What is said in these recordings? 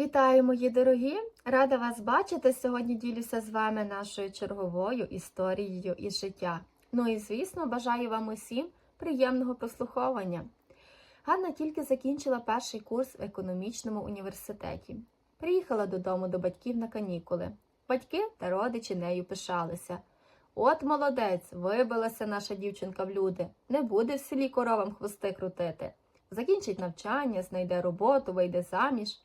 Вітаю, мої дорогі! Рада вас бачити. Сьогодні ділюся з вами нашою черговою історією із життя. Ну і звісно, бажаю вам усім приємного прослуховування. Ганна тільки закінчила перший курс в економічному університеті. Приїхала додому до батьків на канікули. Батьки та родичі нею пишалися. От молодець, вибилася наша дівчинка в люди. Не буде в селі коровам хвости крутити. Закінчить навчання, знайде роботу, вийде заміж.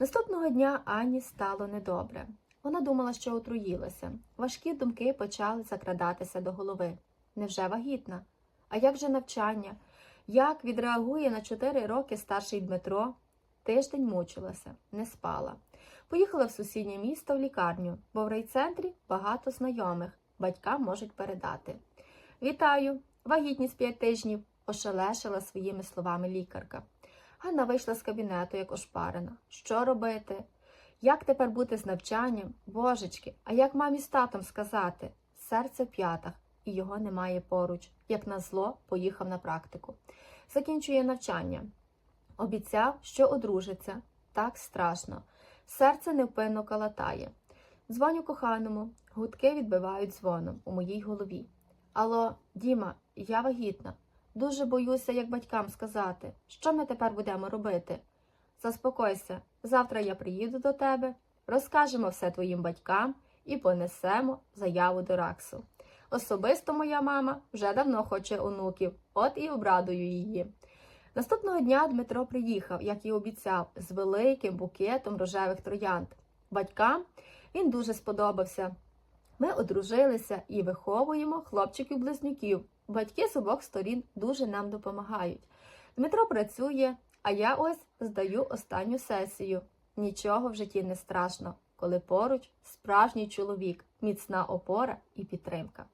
Наступного дня Ані стало недобре. Вона думала, що отруїлася. Важкі думки почали закрадатися до голови. Невже вагітна? А як же навчання? Як відреагує на 4 роки старший Дмитро? Тиждень мучилася, не спала. Поїхала в сусіднє місто в лікарню, бо в райцентрі багато знайомих. Батькам можуть передати. Вітаю! Вагітність 5 тижнів, ошелешила своїми словами лікарка. Ганна вийшла з кабінету, як ошпарена. Що робити? Як тепер бути з навчанням? Божечки, а як мамі з татом сказати? Серце в п'ятах, і його немає поруч. Як назло, поїхав на практику. Закінчує навчання. Обіцяв, що одружиться. Так страшно. Серце невпинно калатає. Дзвоню коханому, гудки відбивають дзвоном у моїй голові. Алло, Діма, я вагітна. Дуже боюся, як батькам сказати, що ми тепер будемо робити. Заспокойся, завтра я приїду до тебе, розкажемо все твоїм батькам і понесемо заяву до Раксу. Особисто моя мама вже давно хоче онуків, от і обрадую її. Наступного дня Дмитро приїхав, як і обіцяв, з великим букетом рожевих троянд. Батькам він дуже сподобався. Ми одружилися і виховуємо хлопчиків-близнюків. Батьки з обох сторін дуже нам допомагають. Дмитро працює, а я ось здаю останню сесію. Нічого в житті не страшно, коли поруч справжній чоловік, міцна опора і підтримка.